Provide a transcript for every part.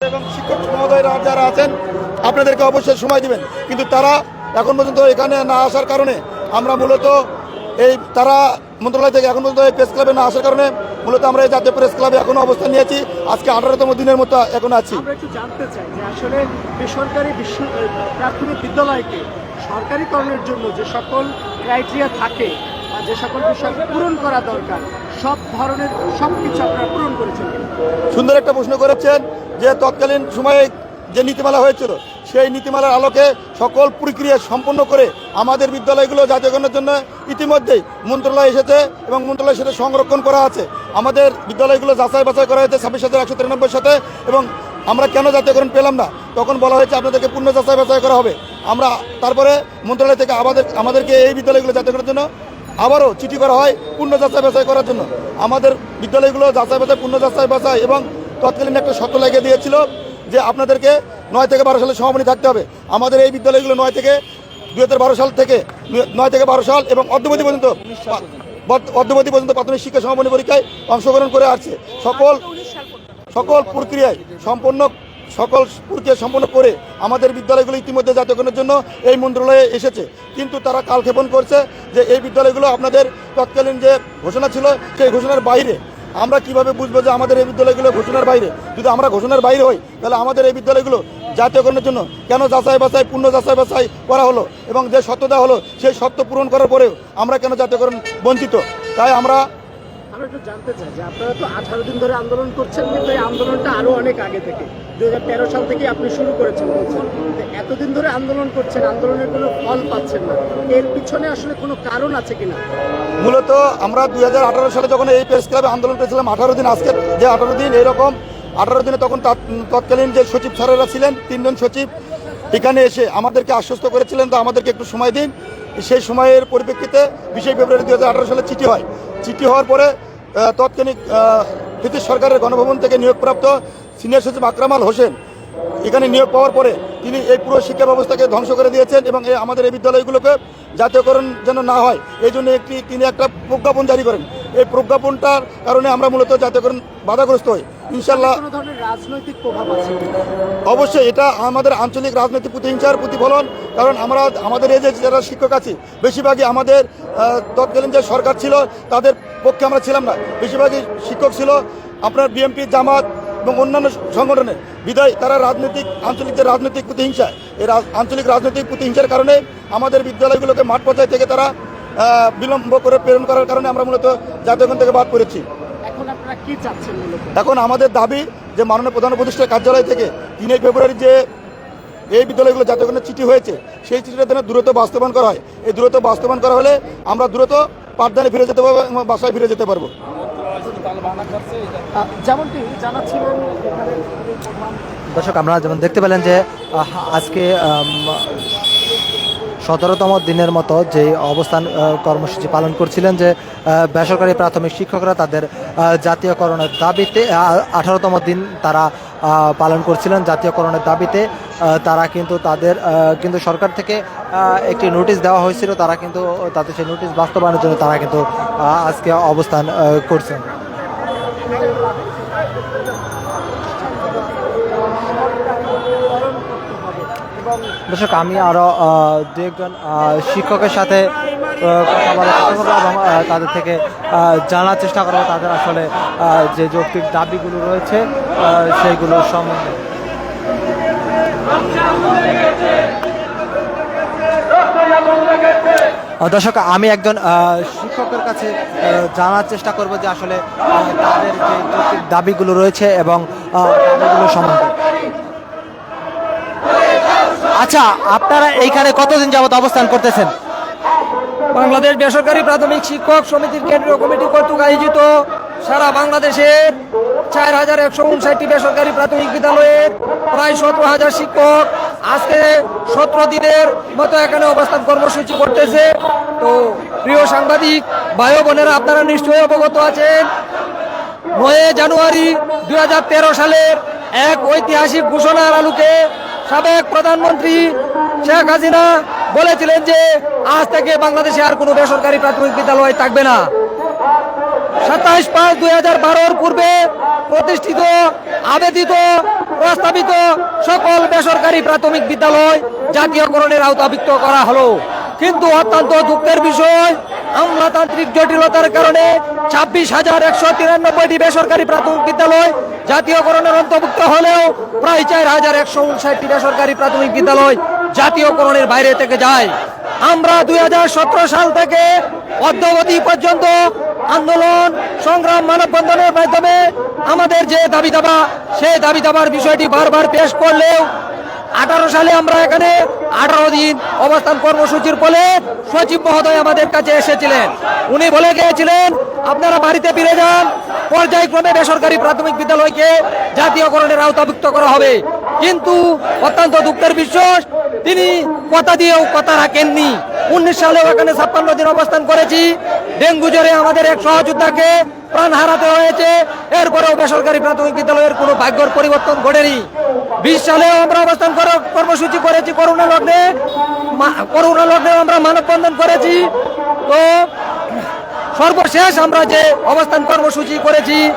এবং শিক্ষক মহোদয়রা যারা আছেন, আপনাদেরকে অবশ্যই সময় দিবেন। কিন্তু তারা এখন পর্যন্ত এখানে না আসার কারণে আমরা মূলত এই তারা মন্ত্রণালয় থেকে এখন পর্যন্ত এই প্রেস ক্লাবে না আসার কারণে মূলত আমরা এই জাতীয় প্রেস ক্লাবে এখনও অবস্থান নিয়েছি। আজকে আঠারোতম দিনের মতো এখন আছি। একটু জানতে চাই যে আসলে বেসরকারি বিশ্ব প্রাথমিক বিদ্যালয়কে সরকারিকরণের জন্য যে সকল ক্রাইটেরিয়া থাকে যে সকল বিষয় পূরণ করা দরকার, সব ধরনের সব কিছু আপনারা পূরণ করেছেন। সুন্দর একটা প্রশ্ন করেছেন যে তৎকালীন সময়ে যে নীতিমালা হয়েছিল, সেই নীতিমালার আলোকে সকল প্রক্রিয়া সম্পন্ন করে আমাদের বিদ্যালয়গুলো জাতীয়করণের জন্য ইতিমধ্যেই মন্ত্রণালয় এসেছে এবং মন্ত্রণালয়ের সাথে সংরক্ষণ করা আছে। আমাদের বিদ্যালয়গুলো যাচাই বাছাই করা হয়েছে ছাব্বিশ হাজার একশো তিরানব্বই সাথে এবং আমরা কেন জাতীয়করণ পেলাম না? তখন বলা হয়েছে আপনাদেরকে পূর্ণ যাচাই বাছাই করা হবে। আমরা তারপরে মন্ত্রণালয় থেকে আমাদের আমাদেরকে এই বিদ্যালয়গুলো জাতীয়করণের জন্য আবারও চিঠি করা হয় পূর্ণ যাচাই বাছাই করার জন্য। আমাদের বিদ্যালয়গুলো যাচাই বাছাই, পূর্ণ যাচাই বাছাই এবং তৎকালীন একটা শর্ত লাগিয়ে দিয়েছিল যে আপনাদেরকে নয় থেকে বারো সালে সমাপনী থাকতে হবে। আমাদের এই বিদ্যালয়গুলো নয় থেকে দু হাজার বারো সাল থেকে নয় থেকে বারো সাল এবং অদ্যবধি পর্যন্ত অদ্যবধি পর্যন্ত প্রাথমিক শিক্ষা সমাপনী পরীক্ষায় অংশগ্রহণ করে আসছে। সকল সকল প্রক্রিয়ায় সম্পন্ন সকল প্রক্রিয়া সম্পন্ন করে আমাদের বিদ্যালয়গুলো ইতিমধ্যে জাতীয়করণের জন্য এই মন্ত্রণালয়ে এসেছে। কিন্তু তারা কালক্ষেপণ করছে যে এই বিদ্যালয়গুলো আপনাদের তৎকালীন যে ঘোষণা ছিল, সেই ঘোষণার বাইরে। আমরা কীভাবে বুঝব যে আমাদের এই বিদ্যালয়গুলো ঘোষণার বাইরে? যদি আমরা ঘোষণার বাইরে হই, তাহলে আমাদের এই বিদ্যালয়গুলো জাতীয়করণের জন্য কেন যাচাই বাছাই, পূর্ণ যাচাই বাছাই করা হলো? এবং যে সত্য সত্যতা হলো, সেই সত্য পূরণ করার পরেও আমরা কেন জাতীয়করণ বঞ্চিত? তাই আমরা জানতে চাই আপনারা তো আঠারো দিন ধরে আন্দোলন করছেন আন্দোলনটা অনেক আগে থেকে। দু হাজার তেরো সাল আপনি শুরু করেছেন বলছেন। এতদিন ধরে আন্দোলন করছেন কোনো ফল পাচ্ছেন না। এর পিছনে আসলে কোনো কারণ আছে মূলত আমরা সালে যখন এই প্রেস ক্লাবে আন্দোলন করেছিলাম, আঠারো দিন আজকে যে আঠারো দিন এইরকম আঠারো দিনে তখন তৎকালীন যে সচিব স্যারেরা ছিলেন, তিনজন সচিব, এখানে এসে আমাদেরকে আশ্বস্ত করেছিলেন, তো আমাদেরকে একটু সময় দিন। সেই সময়ের পরিপ্রেক্ষিতে বিশে ফেব্রুয়ারি দুই হাজার আঠারো সালে চিঠি হয়। চিঠি হওয়ার পরে তৎক্ষণিক ব্রিটিশ সরকারের গণভবন থেকে নিয়োগপ্রাপ্ত সিনিয়র সচিব আকরামাল হোসেন এখানে নিয়োগ পাওয়ার পরে তিনি এই পুরো শিক্ষা ব্যবস্থাকে ধ্বংস করে দিয়েছেন এবং এই আমাদের এই বিদ্যালয়গুলোকে জাতীয়করণ যেন না হয়, এই জন্য একটি, তিনি একটা প্রজ্ঞাপন জারি করেন। এই প্রজ্ঞাপনটার কারণে আমরা মূলত জাতীয়করণ বাধাগ্রস্ত হই। ইনশাল্লাহ রাজনৈতিক প্রভাব আছে? অবশ্যই এটা আমাদের আঞ্চলিক রাজনৈতিক প্রতিহিংসার প্রতিফলন কারণ আমরা আমাদের এই যে যারা শিক্ষক আছি বেশিরভাগই আমাদের তৎকালীন যে সরকার ছিল তাদের পক্ষে আমরা ছিলাম না। বেশিরভাগই শিক্ষক ছিল আপনার বিএনপি জামাত এবং অন্যান্য সংগঠনের বিদায় তারা রাজনৈতিক আঞ্চলিক যে রাজনৈতিক প্রতিহিংসা এই আঞ্চলিক রাজনৈতিক প্রতিহিংসার কারণে আমাদের বিদ্যালয়গুলোকে মাঠ পর্যায়ে থেকে তারা বিলম্ব করে প্রেরণ করার কারণে আমরা মূলত জাতীয়করণ থেকে বাদ পড়েছি। এখন আমাদের দাবি যে মাননীয় প্রধান উপদেষ্টার কার্যালয় থেকে তিনই ফেব্রুয়ারি যে এই বিদ্যালয়গুলো জাতীয়করণের চিঠি হয়েছে সেই চিঠিটা যেন দ্রুত বাস্তবায়ন করা হয়। এই দ্রুত বাস্তবায়ন করা হলে আমরা দ্রুত পাঠদানে ফিরে যেতে পারব এবং বাসায় ফিরে যেতে পারব। যেমনটি জানাচ্ছিলেন দর্শক আমরা যেমন দেখতে পেলেন যে আজকে সতেরোতম দিনের মতো যে অবস্থান কর্মসূচি পালন করছিলেন যে বেসরকারি প্রাথমিক শিক্ষকরা তাদের জাতীয়করণের দাবিতে আঠারোতম দিন তারা পালন করছিলেন জাতীয়করণের দাবিতে। তারা কিন্তু তাদের কিন্তু সরকার থেকে একটি নোটিশ দেওয়া হয়েছিল, তারা কিন্তু, তাদের সেই নোটিশ বাস্তবায়নের জন্য তারা কিন্তু আজকে অবস্থান করছেন। দর্শক আমি আরও আহ, দু একজন শিক্ষকের সাথে কথা বলার চেষ্টা করব এবং তাদের থেকে জানার চেষ্টা করব তাদের আসলে যে যৌক্তিক দাবিগুলো রয়েছে সেইগুলো সম্বন্ধে। দর্শক আমি একজন শিক্ষকের কাছে জানার চেষ্টা করব যে আসলে তাদের যে যৌক্তিক দাবিগুলো রয়েছে এবং দাবিগুলো সম্বন্ধে। আচ্ছা আপনারা এইখানে কতদিন যাবত অবস্থান করতেছেন? বাংলাদেশ বেসরকারি প্রাথমিক শিক্ষক সমিতির কেন্দ্রীয় কমিটি কর্তৃক আয়োজিত সারা বাংলাদেশের চার হাজার একশো উনষাটটি বেসরকারি প্রাথমিক বিদ্যালয়ের প্রায় সতেরো হাজার শিক্ষক আজকে সতেরো দিনের মতো এখানে অবস্থান কর্মসূচি করতেছে। তো প্রিয় সাংবাদিক, ভাই বোনেরা, আপনারা নিশ্চয়ই অবগত আছেন, নয় জানুয়ারি দুই হাজার তেরো সালের এক ঐতিহাসিক ঘোষণার আলোকে সাবেক প্রধানমন্ত্রী শেখ হাসিনা বলেছিলেন যে আজ থেকে বাংলাদেশে আর কোনো বেসরকারি প্রাথমিক বিদ্যালয় থাকবে না। সাতাইশ পাঁচ দুই হাজার বারোর পূর্বে প্রতিষ্ঠিত, আবেদিত, প্রস্তাবিত সকল বেসরকারি প্রাথমিক বিদ্যালয় জাতীয়করণের আওতাভুক্ত করা হলো। কিন্তু অত্যন্ত দুঃখের বিষয় আমলাতান্ত্রিক জটিলতার কারণে ছাব্বিশ হাজার একশো তিরানব্বইটি বেসরকারি প্রাথমিক বিদ্যালয় জাতীয়করণের অন্তর্ভুক্ত হলেও প্রায় চার হাজার একশো উনষাটটি বেসরকারি প্রাথমিক বিদ্যালয় জাতীয়করণের বাইরে থেকে যায়। আমরা দুই হাজার সতেরো সাল থেকে অদ্যবধি পর্যন্ত আন্দোলন, সংগ্রাম, মানববন্ধনের মাধ্যমে আমাদের যে দাবি দাবা, সেই দাবি দাবার বিষয়টি বারবার পেশ করলেও আঠারো সালে আমরা এখানে আঠারো দিন অবস্থান কর্মসূচির ফলে সচিব মহোদয় আমাদের কাছে এসেছিলেন। উনি বলে গিয়েছিলেন, আপনারা বাড়িতে ফিরে যান, পর্যায়ক্রমে বেসরকারি প্রাথমিক বিদ্যালয়কে জাতীয়করণের আওতাভুক্ত করা হবে। কিন্তু অত্যন্ত দুঃখের বিশ্বাস তিনি কথা দিয়েও কথা রাখেননি। উনিশ সালে ওখানে ছাপ্পান্ন দিন অবস্থান করেছি। ডেঙ্গু জ্বরে আমাদের এক সহযোদ্ধাকে প্রাণ হারাতে হয়েছে। এরপরেও বেসরকারি প্রাথমিক বিদ্যালয়ের কোনো ভাগ্যর পরিবর্তন ঘটেনি। বিশ সালেও আমরা অবস্থান কর- কর্মসূচি করেছি করোনা লগ্নে। করোনা লগ্নে আমরা মানববন্ধন করেছি। তো সর্বশেষ আমরা যে অবস্থান কর্মসূচি করেছি,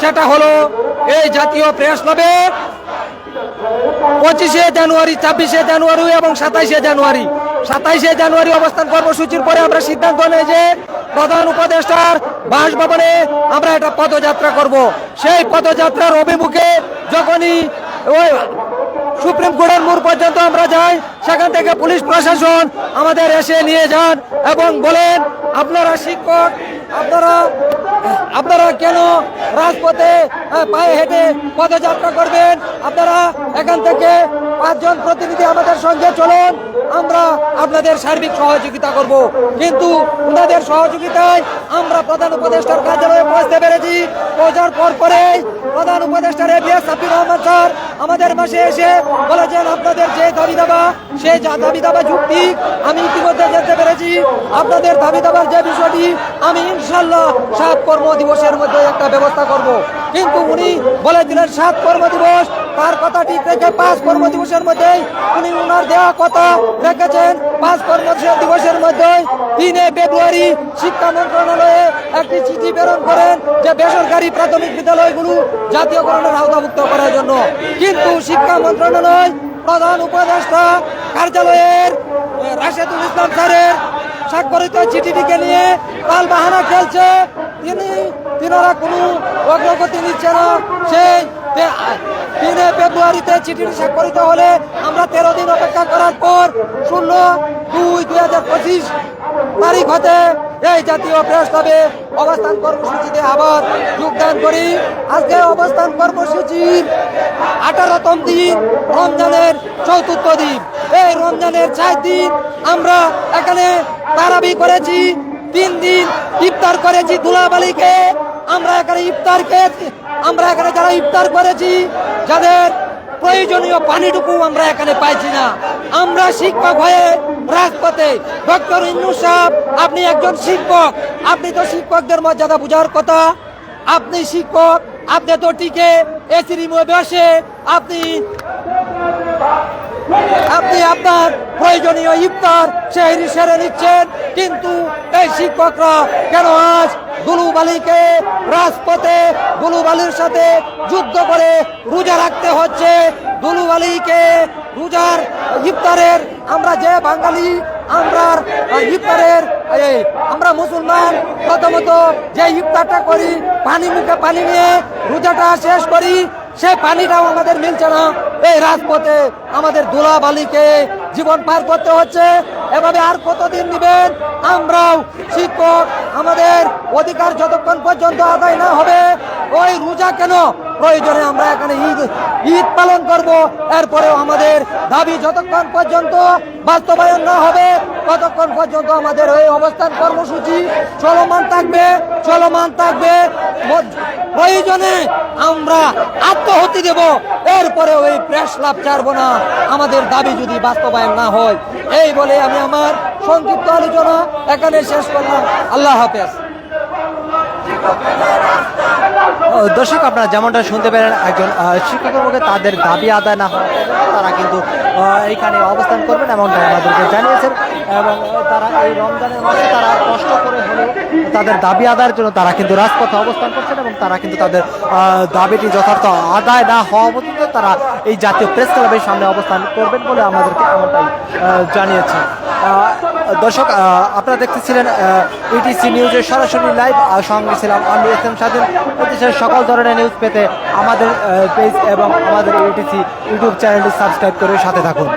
সেটা হলো এই জাতীয় প্রেস ক্লাবে পঁচিশে জানুয়ারি, ছাব্বিশে জানুয়ারি এবং সাতাইশে জানুয়ারি। সাতাইশে জানুয়ারি অবস্থান কর্মসূচির পরে আমরা সিদ্ধান্ত নেই যে প্রধান উপদেষ্টার বাসভবনে আমরা একটা পদযাত্রা করব। সেই পদযাত্রার অভিমুখে যখনই ওই সুপ্রিম কোর্টের মোড় পর্যন্ত আমরা যাই সেখান থেকে পুলিশ প্রশাসন আমাদের এসে নিয়ে যান এবং বলেন আপনারা শিক্ষক আপনারা আপনারা কেন রাজপথে আহ, পায়ে হেঁটে পদযাত্রা করবেন? আপনারা এখান থেকে পাঁচজন প্রতিনিধি আমাদের সঙ্গে চলুন। আমরা আপনাদের সার্বিক সহযোগিতা করব। কিন্তু ওনাদের সহযোগিতায় আমরা প্রধান উপদেষ্টার কার্যালয়ে পৌঁছতে পেরেছি। পৌঁছার পর পরেই প্রধান উপদেষ্টার এবিএস সাব্বির রহমান স্যার আমাদের মাসে এসে বলেছেন, আপনাদের যে দাবি দাবা সেই যা দাবি দাবা যুক্তি আমি ইতিমধ্যে জানতে পেরেছি। আপনাদের দাবি দাবার যে বিষয়টি আমি ইনশাল্লাহ সাত কর্ম দিবসের মধ্যে একটা ব্যবস্থা করব। কিন্তু উনি বলে দিলেন সাত কর্ম দিবস তার কথা ঠিক রেখে পাঁচ কর্ম দিবসের মধ্যেই উনি উনার দেওয়া কথা রেখেছেন। পাঁচ কর্ম দিবসের মধ্যে তিনে ফেব্রুয়ারি শিক্ষা মন্ত্রণালয়ে একটি চিঠি প্রেরণ করেন যে বেসরকারি প্রাথমিক বিদ্যালয়গুলো জাতীয়করণের আওতাভুক্ত করার জন্য। কিন্তু শিক্ষা মন্ত্রণালয় প্রধান উপদেষ্টা কার্যালয়ের রাশেদুল ইসলাম স্যারের স্বাক্ষরিত চিঠিটিকে নিয়ে তাল বাহানা খেলছে। তিনি, তিনারা কোনো অগ্রগতি নিচ্ছে না। সেই তিনে ফেব্রুয়ারিতে চিঠিটি স্বাক্ষরিত হলে আমরা তেরো দিন অপেক্ষা করার পর ষোলো দুই দুই হাজার পঁচিশ তারিখ হতে এই জাতীয় প্রেস অবস্থান কর্মসূচিতে আবার যোগদান করি। আজকে অবস্থান কর্মসূচির আঠারোতম দিন, রমজানের চতুর্থ দিন। এই রমজানের চার দিন আমরা এখানে তারাবি করেছি, তিন দিন ইফতার করেছি ধুলাবালিকে আমরা এখানে ইফতার খেয়েছি, আমরা এখানে যারা ইফতার করেছি, যাদের প্রয়োজনীয় পানিটুকু আমরা এখানে পাইছি না। আমরা শিক্ষক হয়ে রাজপথে ডক্টর ইন্নু সাহেব, আপনি একজন শিক্ষক, আপনি তো শিক্ষকদের মর্যাদা বুঝার কথা। আপনি শিক্ষক, আপনি তো টিকে এসি রিমো বসে, আপনি আপনি আপনার প্রয়োজনীয় ইফতার সেই সেরে নিচ্ছেন, কিন্তু এই শিক্ষকরা কেন আজ দুলুবালিকে রাজপথে দুলুবালির সাথে যুদ্ধ করে রোজা রাখতে হচ্ছে? দুলুবালিকে রোজার ইফতারের, আমরা যে বাঙালি, আমরা ইফতারের আমরা মুসলমান, প্রথমত যে ইফতারটা করি, পানি মুখে পানি নিয়ে রোজাটা শেষ করি সেই পানিটাও আমাদের মিলছে না। এই রাজপথে আমাদের ধুলাবালিকে জীবন পার করতে হচ্ছে। এভাবে আর কতদিন নিবেন? আমরাও শিক্ষক আমাদের অধিকার যতক্ষণ পর্যন্ত আদায় না হবে, ওই রোজা কেন? প্রয়োজনে আমরা এখানে ঈদ ঈদ পালন করব। এরপরেও আমাদের দাবি যতক্ষণ পর্যন্ত বাস্তবায়ন না হবে, ততক্ষণ পর্যন্ত আমাদের ওই অবস্থান কর্মসূচি চলমান থাকবে চলমান থাকবে। প্রয়োজনে আমরা আত্মহতি দেব। এরপরে ওই প্রেস লাভ ছাড়বো না। আমাদের দাবি যদি বাস্তবায়ন না হয়, এই বলে আমি আমার সংক্ষিপ্ত আলোচনা এখানে শেষ করলাম। আল্লাহ হাফেজ। দর্শক, আপনারা যেমনটা শুনতে পেলেন, একজন শিক্ষকের মুখে তাদের দাবি আদায় না হওয়া তারা কিন্তু এইখানে অবস্থান করবেন, এমনটা আমাদেরকে জানিয়েছেন। এবং তারা এই রমজানের মাসে তারা কষ্ট করে হলেও তাদের দাবি আদায়ের জন্য তারা কিন্তু রাজপথে অবস্থান করছেন এবং তারা কিন্তু তাদের দাবিটি যথার্থ আদায় না হওয়া পর্যন্ত তারা এই জাতীয় প্রেস ক্লাবের সামনে অবস্থান করবেন বলে আমাদেরকে এমনটাই আহ, দর্শক আপনারা দেখতেছিলেন ইটিসি নিউজের সরাসরি লাইভ সঙ্গে ছিলাম আমি এস এম স্বাধীন। দেশের সকল ধরনের নিউজ পেতে আমাদের পেজ এবং আমাদের ইটিসি ইউটিউব চ্যানেলটি সাবস্ক্রাইব করে সাথে থাকুন।